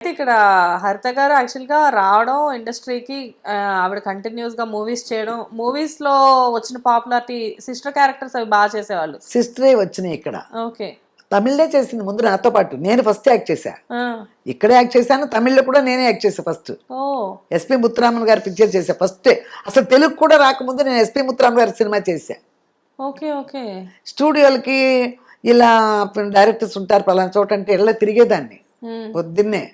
అయితే ఇక్కడ హరిత గారు యాక్చువల్గా రావడం ఇండస్ట్రీకి ఆవిడ కంటిన్యూస్గా మూవీస్ చేయడం మూవీస్లో వచ్చిన పాపులారిటీ సిస్టర్ క్యారెక్టర్స్ అవి బాగా చేసేవాళ్ళు. సిస్టరే వచ్చినాయి ఇక్కడ. ఓకే. తమిళ్ళో చేసింది ముందు నాతో పాటు. నేను ఫస్ట్ యాక్ట్ చేశా. ఇక్కడ యాక్ట్ చేశాను తమిళ్ళో కూడా నేనే యాక్ట్ చేశా ఫస్ట్ ఎస్పి ముత్తురామన్ గారి పిక్చర్ చేశా ఫస్ట్ అసలు తెలుగు కూడా రాకముందు నేను ఎస్పి ముత్తురామన్ గారి సినిమా చేశా. Okay okay. స్టూడియోలకి ఇలా డైరెక్టర్స్ ఉంటారు పలానా చోట అంటే ఇలా తిరిగేదాన్ని. పొద్దున్నే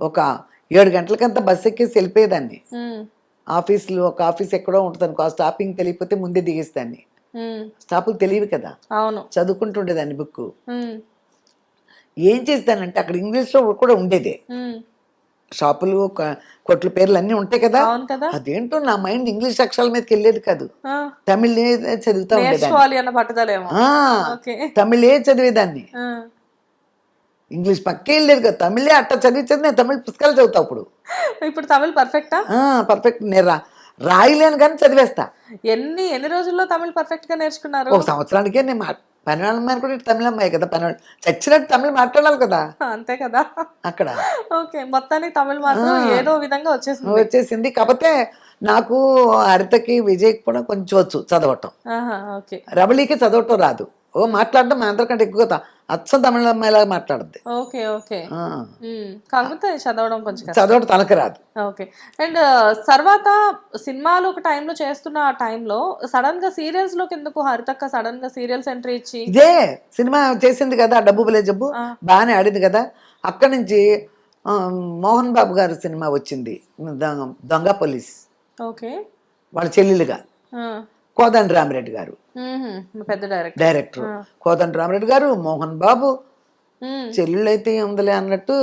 ఒక ఏడు గంటలకంతా బస్ ఎక్కేసి వెళ్ళిపోయేదాన్ని. ఆఫీస్లో ఒక ఆఫీస్ ఎక్కడో ఉంటుంది అనుకో ఆ స్టాపింగ్ తెలియకపోతే ముందే దిగేస్తాన్ని స్టాపులు తెలియదు కదా. అవును. చదువుకుంటుండేదాన్ని బుక్ ఏం చేస్తానంటే అక్కడ ఇంగ్లీష్లో కూడా ఉండేదే. షాపులు కొట్ల పేర్లు అన్నీ ఉంటాయి కదా. అవును కదా. అదేంటో నా మైండ్ ఇంగ్లీష్ అక్షరాల మీదకి వెళ్ళేది కాదు. తమిళే చదువుతా ఉండేదాన్ని. తమిళే చదివేదాన్ని. ఇంగ్లీష్ పక్కే వెళ్ళేది కదా తమిళే అట్ట చదివి చదివి నేను తమిళ పుస్తకాలు చదువుతా ఇప్పుడు ఇప్పుడు తమిళ్ పర్ఫెక్టా పర్ఫెక్ట్ నేను రా రాయలేను కానీ చదివేస్తా. ఎన్ని ఎన్ని రోజుల్లో తమిళ్ పర్ఫెక్ట్గా నేర్చుకున్నారు? ఒక సంవత్సరానికే నేను అమ్మాయి కూడా తమిళ అమ్మాయి కదా పనివాళ్ళు చచ్చినట్టు తమిళ మాట్లాడాలి కదా. అంతే కదా. అక్కడ. ఓకే మొత్తానికి తమిళ్ మాత్రం ఏదో విధంగా వచ్చేసింది. వచ్చేసింది. కాకపోతే నాకు హరితకి విజయ్కి కూడా కొంచెం వచ్చు చదవటం. రవళికి చదవటం రాదు. ఓ మాట్లాడడం మా అందరికంటే ఎక్కువ అచ్చం తమిళ అమ్మాయిలాగా మాట్లాడుద్ది. Okay okay. కాకపోతే చదవడం కొంచెం చదవటం తనకు రాదు. ఓకే. అండ్ తర్వాత సినిమాలు ఒక టైంలో చేస్తున్న ఆ టైంలో సడన్గా సీరియల్స్లోకి ఎందుకు హరితక్క సడన్గా సీరియల్స్ ఎంట్రీ ఇచ్చి? ఇదే సినిమా చేసింది కదా డబ్బు బలే జబ్బు. బాగానే ఆడింది కదా. అక్కడి నుంచి మోహన్ బాబు గారి సినిమా వచ్చింది. దొంగ- పోలీస్. ఓకే. వాళ్ళ చెల్లెలుగా. కోదండ రామిరెడ్డి గారు. పెద్ద డైరెక్టర్. కోదండ రామిరెడ్డి గారు మోహన్ బాబు. మ్మ్. చెల్లెళ్ళు అయితే ఉందిలే అన్నట్టు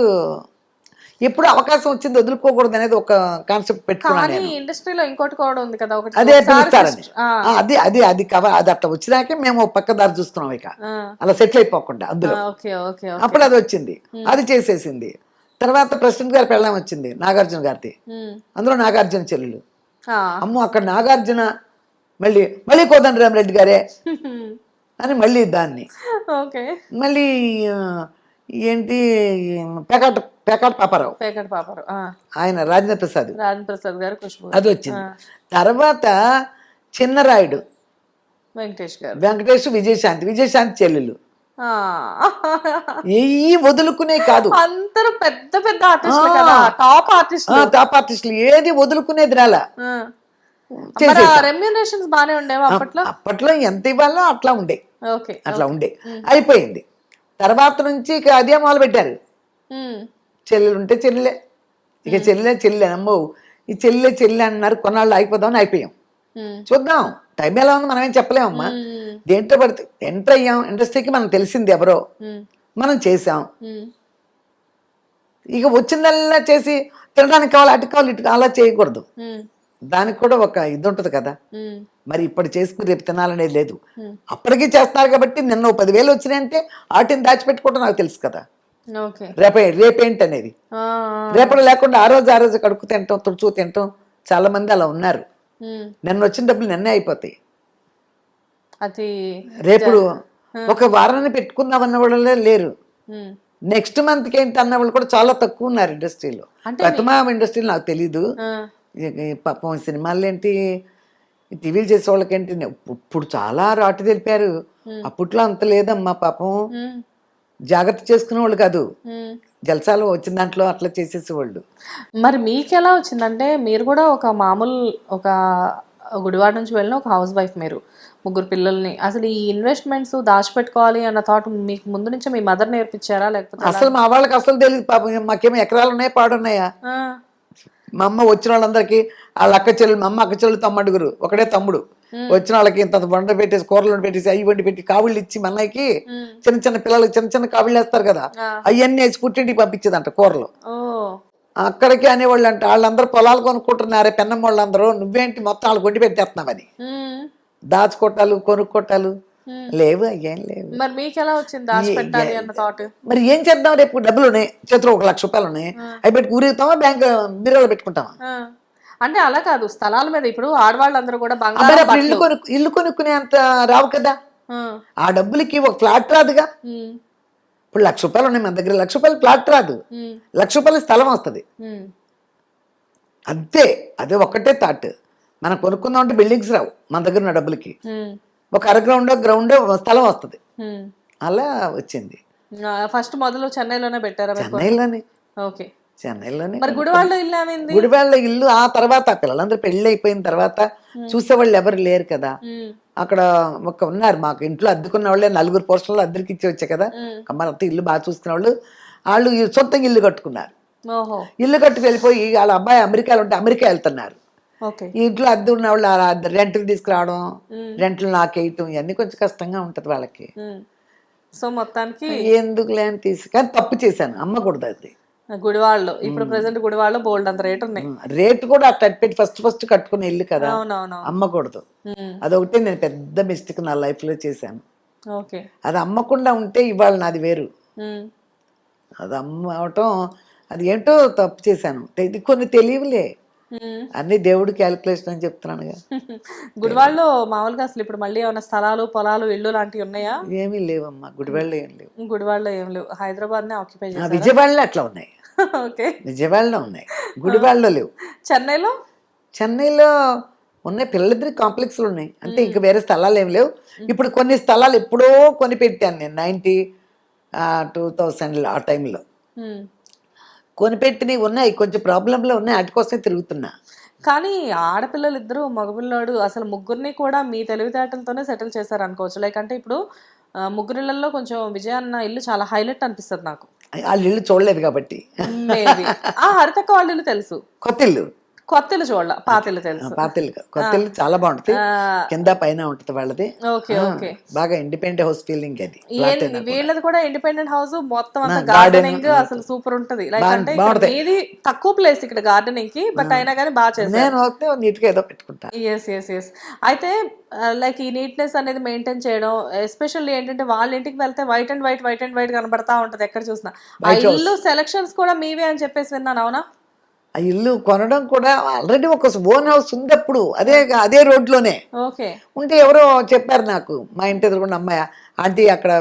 ఎప్పుడు అవకాశం వచ్చింది వదులుకోకూడదు అనేది ఒక కాన్సెప్ట్ పెట్టుకున్నాను కానీ నేను. ఇండస్ట్రీలో ఇంకోటి కూడా ఉంది కదా అదే అది అది అది కవ అది అట్లా వచ్చినాకే మేము పక్క దారి చూస్తున్నాం ఇక. అలా సెటిల్ అయిపోకుండా అందులో. అప్పుడు అది వచ్చింది. అది చేసేసింది. తర్వాత ప్రెసిడెంట్ గారి పెళ్ళం వచ్చింది నాగార్జున గారిది. అందులో నాగార్జున చెల్లెలు. అమ్మో అక్కడ నాగార్జున మళ్ళీ మళ్ళీ కోదండ రామరెడ్డి గారే? అని మళ్ళీ దాన్ని. ఓకే. మళ్ళీ ఏంటి పేకాట పేకాట పాపారావు. పేకట్ పాపరు ఆ, ఆయన రాజేంద్ర ప్రసాద్. రాజన్ ప్రసాద్ గారు ఖుష్బు. అది వచ్చింది. తర్వాత చిన్నరాయుడు. వెంకటేష్ గారు. వెంకటేష్ విజయశాంతి విజయశాంతి చెల్లెలు. ఏ వదులుకునే కాదు. అందరూ పెద్ద పెద్ద ఆర్టిస్టులు కదా. టాప్ ఆర్టిస్ట్ టాప్ ఆర్టిస్టులు ఏది వదులుకునేది రాలా. రెమ్యూనరేషన్స్ బానే ఉండేవా అప్పట్లో? అప్పట్లో ఎంత ఇవ్వాలో అట్లా ఉండే. ఓకే అట్లా ఉండే. అయిపోయింది. తర్వాత నుంచి ఇక అదే మొదలు పెట్టారు చెల్లెలు ఉంటే చెల్లెలే. ఇక చెల్లె చెల్లె నమ్మో ఈ చెల్లె చెల్లె అన్నారు కొన్నాళ్ళు అయిపోదామని అయిపోయాం. చూద్దాం. టైం ఎలా ఉంది మనం ఏం చెప్పలేమమ్మా దేంట్లో పడితే ఎంటర్ అయ్యాం. ఇండస్ట్రీకి మనకు తెలిసింది ఎవరో. మనం చేసాం ఇక వచ్చిందల్లా చేసి తినడానికి కావాలి అటు కావాలి ఇటు అలా చేయకూడదు. దానికి కూడా ఒక ఇది ఉంటుంది కదా మరి ఇప్పుడు చేసుకుని రేపు తినాలనేది లేదు. అప్పటికీ చేస్తున్నారు కాబట్టి నిన్న పదివేలు వచ్చినాయంటే వాటిని దాచిపెట్టుకోవడం నాకు తెలుసు కదా. రేపే రేపేంటి అనేది రేపటి లేకుండా ఆ రోజు ఆ రోజు కడుక్కు తింటాం తుడుచు తింటాం. చాలా మంది అలా ఉన్నారు. నిన్న వచ్చిన డబ్బులు నిన్నే అయిపోతాయి. అది రేపు ఒక వారాన్ని పెట్టుకుందాం అన్న వాళ్ళే లేరు. నెక్స్ట్ మంత్కి ఏంటి అన్న వాళ్ళు కూడా చాలా తక్కువ ఉన్నారు ఇండస్ట్రీలో. ప్రతిమా ఇండస్ట్రీలో నాకు తెలీదు. పాపం సినిమాలు ఏంటి టీవీలు చేసే వాళ్ళకేంటి ఇప్పుడు చాలా రాటు తెలిపారు. అప్పట్లో అంత లేదమ్మా పాపం. జాగ్రత్త చేసుకునే వాళ్ళు కాదు. జలసాలు వచ్చిన దాంట్లో అట్లా చేసేసేవాళ్ళు. మరి మీకు ఎలా వచ్చిందంటే మీరు కూడా ఒక మామూలు ఒక గుడివాడ నుంచి వెళ్ళిన ఒక హౌస్ వైఫ్ మీరు ముగ్గురు పిల్లల్ని. అసలు ఈ ఇన్వెస్ట్మెంట్స్ దాచిపెట్టుకోవాలి అన్న థాట్ మీకు ముందు నుంచే మీ మదర్ నేర్పించారా లేకపోతే? అసలు మా వాళ్ళకి అసలు తెలియదు పాపం. మాకేమో ఎకరాలు ఉన్నాయి పాడున్నాయా మా అమ్మ వచ్చిన వాళ్ళందరికీ వాళ్ళ అక్క చెల్లెలు మా అమ్మ అక్క చెల్లెలు తమ్మడుగురు ఒకడే తమ్ముడు. వచ్చిన వాళ్ళకి ఇంత వంట పెట్టేసి కూరలు వండి పెట్టేసి అవి వండి పెట్టి కావిళ్ళు ఇచ్చి మన్నయ్యకి చిన్న చిన్న పిల్లలకి చిన్న చిన్న కావిళ్ళు వేస్తారు కదా. అవన్నీ వేసి పుట్టింటికి పంపించేదంట కూరలు. అక్కడికి అనేవాళ్ళు అంట వాళ్ళందరూ పొలాలు కొనుక్కుంటున్నారే పెన్నం వాళ్ళందరూ నువ్వేంటి మొత్తం వాళ్ళు కొండి పెట్టేస్తున్నావని దాచుకోటాలు కొనుక్కోటాలు. లేవు అయ్యేం లేవు. మరి మీకు ఎలా వచ్చింది దాచిపెట్టాలి అన్న థాట్ మరి ఏం చేద్దాం? రేపు డబ్బులు ఉన్నాయి చేతిలో ఒక లక్ష రూపాయలు ఉన్నాయి. అవి పెట్టి ఊరుగుతామా బ్యాంక్ బీరోలో పెట్టుకుంటామా? అంటే అలా కాదు స్థలాల మీద ఇప్పుడు ఆడవాళ్ళందరూ కూడా బంగారం ఇల్లు కొను ఇల్లు కొనుక్కునే అంత రావు కదా. ఆ, డబ్బులకి ఒక ఫ్లాట్ రాదుగా. ఇప్పుడు లక్ష రూపాయలు ఉన్నాయి మన దగ్గర. లక్ష రూపాయలు ప్లాట్ రాదు. లక్ష రూపాయల స్థలం వస్తుంది. అంతే అదే ఒక్కటే థాట్ మనం కొనుక్కుందాం అంటే బిల్డింగ్స్ రావు మన దగ్గర ఉన్న డబ్బులకి. ఒక అర గ్రౌండ్ స్థలం వస్తుంది. అలా వచ్చింది. ఫస్ట్ మొదలు చెన్నైలోనే పెట్టారా చెన్నైలోనే. ఓకే. చెన్నైలోనే మరి గుడివాడలో ఇల్లు ఏమైంది? గుడివాళ్ళ ఇల్లు ఆ తర్వాత పిల్లలందరూ పెళ్ళి అయిపోయిన తర్వాత చూసేవాళ్ళు ఎవరు లేరు కదా. అక్కడ ఒక ఉన్నారు. మాకు ఇంట్లో అద్దెకున్న వాళ్ళే నలుగురు పోస్టుల్లో అద్దెకి ఇచ్చి వచ్చా కదా. కమ్మలంతా ఇల్లు బాగా చూసుకునే వాళ్ళు. వాళ్ళు సొంతంగా ఇల్లు కట్టుకున్నారు. ఇల్లు కట్టుకు వెళ్ళిపోయి వాళ్ళ అబ్బాయి అమెరికాలో ఉంటే అమెరికా వెళ్తున్నారు. ఇంట్లో అద్దె ఉన్న వాళ్ళు ఆ రెంట్లు తీసుకురావడం రెంట్లు నాకేయటం ఇవన్నీ కొంచెం కష్టంగా ఉంటుంది వాళ్ళకి. సో మొత్తానికి ఎందుకులే అని తీసి కానీ తప్పు చేశాను అమ్మకూడదు అది. గుడివాడలో ఇప్పుడు ప్రెసెంట్ గుడివాడలో బోల్డ్ అంత రేట్ ఉన్నాయి. రేటు కూడా అట్లా పెట్టి ఫస్ట్ ఫస్ట్ కట్టుకునే ఇల్లు కదా అమ్మకూడదు. అదొకటి నేను పెద్ద మిస్టేక్ నా లైఫ్లో చేశాను. ఓకే. అది అమ్మకుండా ఉంటే ఇవాళ నాది వేరు. అది అమ్మ అవటం అది ఏంటో తప్పు చేశాను. ఇది కొన్ని తెలియవులే ఉమ్. అన్ని దేవుడి క్యాలిక్యులేషన్ అని చెప్తున్నానుగా. గుడివాడలో మామూలుగా అసలు ఇప్పుడు మళ్ళీ ఏమైనా స్థలాలు పొలాలు ఇల్లు లాంటివి ఉన్నాయా? ఏమీ లేవమ్మా గుడివాడలో ఏం లేవు. గుడివాడలో ఏం లేవు. హైదరాబాద్ నే ఆక్యుపై విజయవాడలో అట్లా ఉన్నాయి. ఓకే. విజయవాడలో ఉన్నాయి. గుడివాడలో లేవు. చెన్నైలో? చెన్నైలో ఉన్నాయి పిల్లలిద్దరి కాంప్లెక్స్లు ఉన్నాయి. అంటే ఇంకా వేరే స్థలాలు ఏం లేవు. ఇప్పుడు కొన్ని స్థలాలు ఎప్పుడో కొని పెట్టాను నేను నైంటీ టూ థౌసండ్ ఆ టైంలో. కొనిపెట్టినవి ఉన్నాయి కొంచెం ప్రాబ్లంలో ఉన్నాయి వాటి కోసమే తిరుగుతున్నా కానీ ఆడపిల్లలు ఇద్దరు మగపిల్లాడు అసలు ముగ్గురిని కూడా మీ తెలివితేటలతోనే సెటిల్ చేశారు అనుకోవచ్చు లైక్ అంటే ఇప్పుడు ముగ్గురిళ్ళల్లో కొంచెం విజయ అన్న ఇల్లు చాలా హైలైట్ అనిపిస్తుంది నాకు వాళ్ళు ఇల్లు చూడలేదు కాబట్టి హరితక్క వాళ్ళ ఇల్లు తెలుసు కొత్త ఇల్లు కొత్త ఇల్లు చూడాల పాత ఇల్లు తెలుసు. పాత ఇల్లు కాదు. కొత్త ఇల్లు చాలా బాగుంటుంది కింద పైన ఉంటుంది వాళ్ళది. Okay okay. బాగా ఇండిపెండెంట్ హౌస్ ఫీలింగ్ అది. వీళ్ళది కూడా ఇండిపెండెంట్ హౌస్ మొత్తం అంతా గార్డెనింగ్ అసలు సూపర్ ఉంటది. లైక్ అంటే. మీది తక్కువ ప్లేస్ ఇక్కడ గార్డెనింగ్కి బట్ అయినా కానీ బాగా చేశారు. నేను వస్తే నీట్గా ఏదో పెట్టుకుంటా. ఎస్ ఎస్ ఎస్ అయితే లైక్ ఈ నీట్నెస్ అనేది మెయింటైన్ చేయడం ఎస్పెషల్లీ ఏంటంటే వాళ్ళ ఇంటికి వెళ్తే white and white white and white కనబడతా ఉంటది ఎక్కడ చూసినా. ఇల్లు సెలక్షన్స్ కూడా మీవే అని చెప్పేసి విన్నాను అవునా? ఆ ఇల్లు కొనడం కూడా ఆల్రెడీ ఒక ఓన్ హౌస్ ఉంది అప్పుడు అదే అదే రోడ్లోనే. ఉంటే ఎవరో చెప్పారు నాకు మా ఇంటి ఎదురుకుండా అమ్మాయి ఆంటీ అక్కడ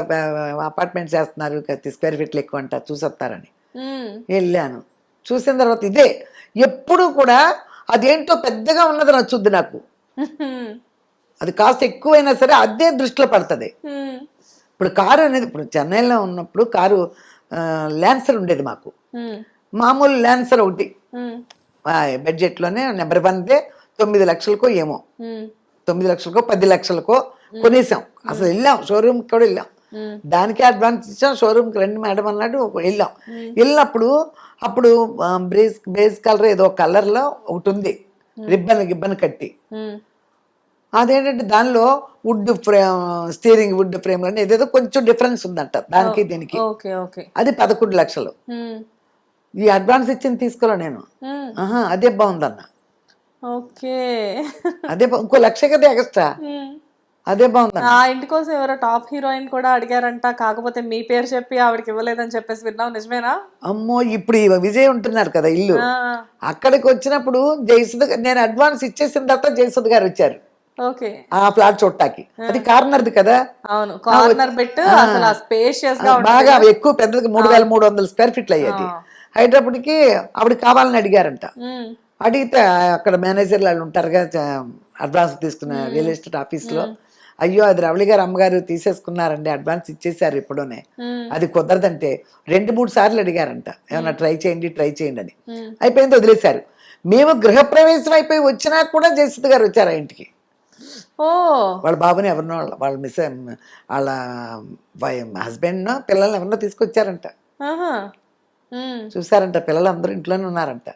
అపార్ట్మెంట్స్ చేస్తున్నారు స్క్వేర్ ఫీట్లు ఎక్కువ అంట చూసొస్తారని. వెళ్ళాను. చూసిన తర్వాత ఇదే ఎప్పుడు కూడా అదేంటో పెద్దగా ఉన్నది నచ్చుద్ది నాకు. అది కాస్త ఎక్కువైనా సరే అదే దృష్టిలో పడుతుంది. ఇప్పుడు కారు అనేది ఇప్పుడు చెన్నైలో ఉన్నప్పుడు కారు ల్యాన్సర్ ఉండేది మాకు. మామూలు ల్యాన్సర్ ఒకటి. ఆ, బడ్జెట్లోనే నెంబర్ వన్దే తొమ్మిది లక్షలకో ఏమో. తొమ్మిది లక్షలకో పది లక్షలకో కొనేసాం. అసలు వెళ్ళాం షోరూమ్కి కూడా వెళ్ళాం. దానికే అడ్వాన్స్ ఇచ్చాం షోరూమ్కి రండి మేడం అన్నాడు వెళ్ళాం. వెళ్ళినప్పుడు అప్పుడు బ్రేస్ బేస్ కలర్ ఏదో కలర్లో ఒకటి ఉంది. రిబ్బన్ గిబ్బన్ కట్టి. అదేంటంటే దానిలో wood frame steering wood frame అని ఏదేదో కొంచెం డిఫరెన్స్ ఉందంట దానికి దీనికి. అది పదకొండు లక్షలు. ఈ అడ్వాన్స్ ఇచ్చింది తీసుకోలే నేను. ఆహా అదే బాగుందన్న. ఓకే. అదే ఇంకో లక్ష కదా ఎక్స్ట్రా? అదే బాగుందన్న. ఆ ఇంటి కోసం ఎవరో టాప్ హీరోయిన్ కూడా అడిగారంట కాకపోతే మీ పేరు చెప్పి ఆవిడకి ఇవ్వలేదని చెప్పేసి విన్నావు నిజమేనా? అమ్మో ఇప్పుడు విజయ్ ఉంటున్నారు కదా ఇల్లు. అక్కడికి వచ్చినప్పుడు జయసుధ గా- నేను అడ్వాన్స్ ఇచ్చేసిన తర్వాత జయసుధ గారు వచ్చారు. ఓకే. ఆ ఫ్లాట్ చూడటానికి. అది కార్నర్ది కదా? అవును కార్నర్ బెట్ అసలు స్పేషియస్గా బాగా ఎక్కువ పెద్దది మూడు వేల మూడు వందల స్క్వేర్ ఫీట్లు అయ్యేది. అయ్యేటప్పటికి ఆవిడ కావాలని అడిగారంట. అడిగితే అక్కడ మేనేజర్లు వాళ్ళు ఉంటారుగా అడ్వాన్స్ తీసుకున్న రియల్ ఎస్టేట్ ఆఫీస్లో. అయ్యో అది రవళి గారు అమ్మగారు తీసేసుకున్నారండి అడ్వాన్స్ ఇచ్చేసారు ఇప్పుడునే. అది కుదరదంటే రెండు మూడు సార్లు అడిగారంట. ఏమన్నా ట్రై చేయండి ట్రై చేయండి అని. అయిపోయింది వదిలేశారు. మేము గృహప్రవేశం అయిపోయి వచ్చినా కూడా జయసుధ గారు వచ్చారు ఆ ఇంటికి. వాళ్ళ బాబుని ఎవరినో వాళ్ళ వాళ్ళ మిస్ వాళ్ళ హస్బెండ్ పిల్లల్ని ఎవరినో తీసుకొచ్చారంట. చూసారంట పిల్లలు అందరూ ఇంట్లోనే ఉన్నారంట.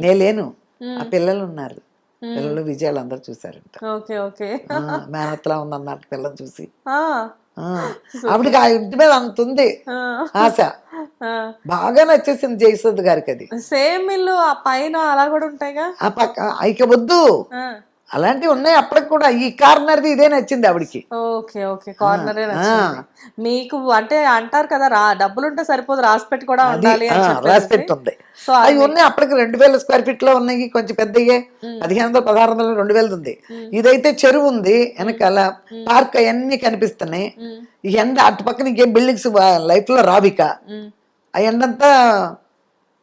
నే లేను. ఆ పిల్లలు ఉన్నారు. పిల్లలు విజయాలు అందరూ చూసారంట మేనత్తలా ఉందన్నారు పిల్లలు చూసి. ఆ, ఆ, ఆవిడకి ఆ ఇంటి మీద అంత ఉంది. ఆశ. బాగా నచ్చేసింది జయసుద్ గారికి అది. సేమ్ ఇల్లు ఆ పైన అలా కూడా ఉంటాయిగా? ఆ పక్క ఇక వద్దు. అలాంటివి ఉన్నాయి అప్పటికి కూడా. ఈ కార్నర్ది ఇదే నచ్చింది ఆవిడకి. Okay okay. కార్నరే. నచ్చింది. మీకు అంటే అంటారు కదా రా డబ్బులుంటే సరిపోదు రాసి పెట్టి కూడా ఉండాలి రాసి. పెట్టుంది. సో అవి ఉన్నాయి అప్పటికి రెండు వేల స్క్వేర్ ఫీట్లో ఉన్నాయి కొంచెం పెద్దయ్యే. పదిహేను వందలు పదహారు వందలు రెండు వేలది ఉంది. ఇదైతే చెరువు ఉంది వెనకాల పార్క్ అవన్నీ కనిపిస్తున్నాయి. ఈ ఎండ అటు పక్కన ఇంకేం బిల్డింగ్స్ లైఫ్లో రావిక ఆ ఎండంతా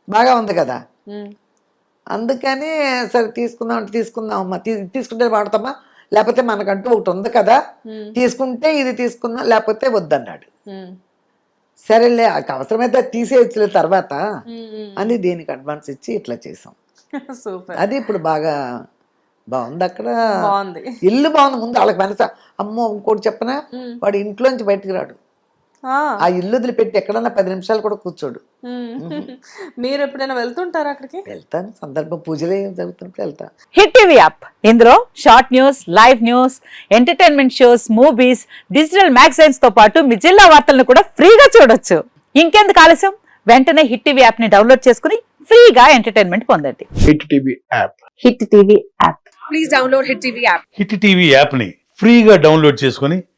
బాగా ఉంది కదా. ఉమ్. అందుకని సరే తీసుకుందాం అంటే తీసుకుందాం అమ్మా. తీసుకుంటే వాడతామా? లేకపోతే మనకంటూ ఒకటి ఉంది కదా. తీసుకుంటే ఇది తీసుకుందాం లేకపోతే వద్దన్నాడు. సరేలే ఆ అవసరమైతే తీసేయచ్చులే తర్వాత. అని దీనికి అడ్వాన్స్ ఇచ్చి ఇట్లా చేసాం సూపర్. అది ఇప్పుడు బాగా బాగుంది అక్కడ. బాగుంది. ఇల్లు బాగుంది. ముందు వాళ్ళకి మనస అమ్మో ఇంకోటి చెప్పనా? వాడు ఇంట్లోంచి బయటికి రాడు. ఆ, ఆ ఇల్లు వదిలిపెట్టి ఎక్కడన్నా పది నిమిషాలు కూడా కూర్చోడు. మీరు ఎప్పుడైనా వెళ్తుంటారా అక్కడికి? వెళ్తాను. సందర్భం పూజలు ఏం జరుగుతుంటే వెళ్తా. Hit TV app. ఇందులో short news live news entertainment shows movies digital మ్యాగజైన్స్తో పాటు మీ జిల్లా వార్తలను కూడా ఫ్రీగా చూడొచ్చు. ఇంకెందుకు ఆలస్యం? వెంటనే హిట్ టీవీ యాప్ని డౌన్లోడ్ చేసుకుని ఫ్రీగా ఎంటర్టైన్మెంట్ పొందండి. Hit TV app. Hit TV app. Hit TV యాప్ని ఫ్రీగా డౌన్లోడ్ చేసుకొని